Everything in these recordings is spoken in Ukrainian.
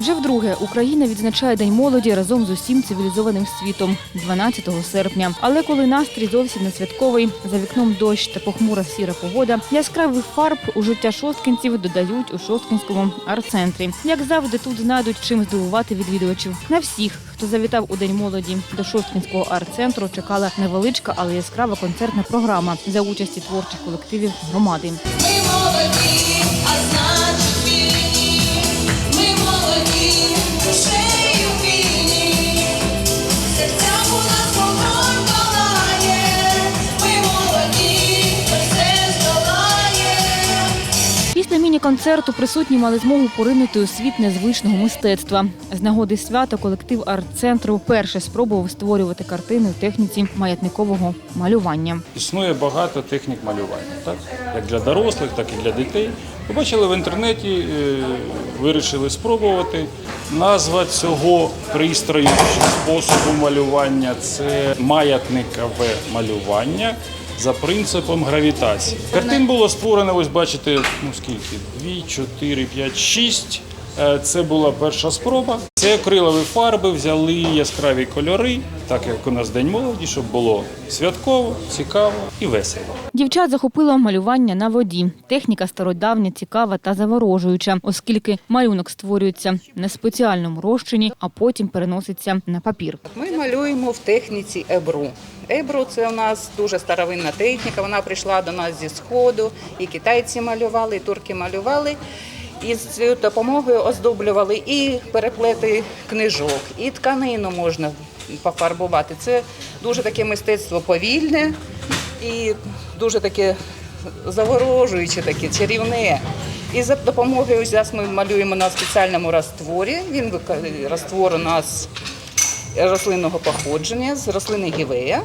Вже вдруге Україна відзначає День молоді разом з усім цивілізованим світом 12 серпня. Але коли настрій зовсім не святковий, за вікном дощ та похмура сіра погода, яскравих фарб у життя шосткинців додають у шосткинському арт-центрі. Як завжди, тут знайдуть чим здивувати відвідувачів. На всіх, хто завітав у День молоді до шосткинського арт-центру, чекала невеличка, але яскрава концертна програма за участі творчих колективів громади. Ми молоді, Після міні-концерту присутні мали змогу поринути у світ незвичного мистецтва. З нагоди свята колектив арт-центру вперше спробував створювати картини в техніці маятникового малювання. Існує багато технік малювання, так? як для дорослих, так і для дітей. Побачили в інтернеті, е, вирішили спробувати. Назва цього пристрою способу малювання це маятникове малювання за принципом гравітації. Картин було створено, ось бачите, ну скільки? 2, 4, 5, 6. Е, Це була перша спроба. Це акрилові фарби, взяли яскраві кольори, так як у нас День молоді, щоб було святково, цікаво і весело. Дівчат захопило малювання на воді. Техніка стародавня, цікава та заворожуюча, оскільки малюнок створюється на спеціальному розчині, а потім переноситься на папір. Ми малюємо в техніці ебру. Ебру це у нас дуже старовинна техніка. Вона прийшла до нас зі сходу. І китайці малювали, і турки малювали. І з цією допомогою оздоблювали і переплети книжок, і тканину можна пофарбувати. Це дуже таке мистецтво повільне і дуже таке заворожуюче, таке чарівне. І за допомогою зараз ми малюємо на спеціальному растворі. Він раствор у нас рослинного походження з рослини гівея.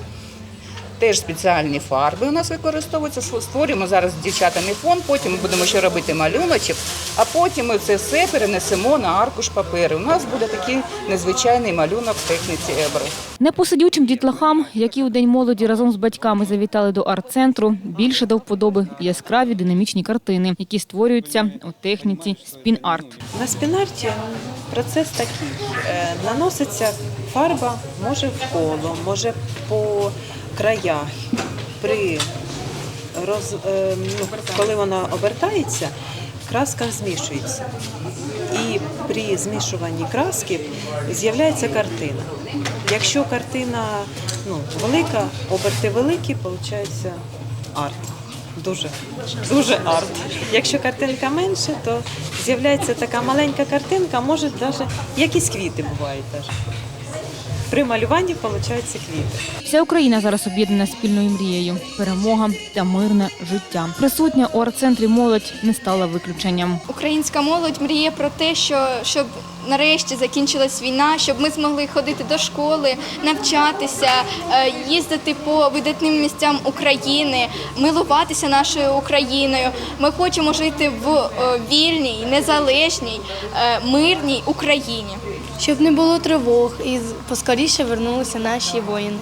Теж спеціальні фарби у нас використовуються. Створюємо зараз з дівчатами фон, потім ми будемо ще робити малюночок, а потім ми це все перенесемо на аркуш паперу. У нас буде такий незвичайний малюнок в техніці Ебро. Непосидючим дітлахам, які у День молоді разом з батьками завітали до арт-центру, більше до вподоби яскраві динамічні картини, які створюються у техніці спін-арт. На спінарті процес такий. Е, Наноситься фарба може в коло, може по краях. При роз, е, ну, коли вона обертається, краска змішується. І при змішуванні краски з'являється картина. Якщо картина ну, велика, оберти великі, виходить арт. Дуже, дуже арт. Якщо картинка менше, то з'являється така маленька картинка, може навіть якісь квіти бувають. При малюванні виходять квіти. Вся Україна зараз об'єднана спільною мрією перемога та мирне життя. Присутня у арт-центрі молодь не стала виключенням. Українська молодь мріє про те, що щоб нарешті закінчилась війна, щоб ми змогли ходити до школи, навчатися, е, їздити по видатним місцям України, милуватися нашою Україною. Ми хочемо жити в е, вільній, незалежній, е, мирній Україні. Щоб не було тривог і поскоріше вернулися наші воїни.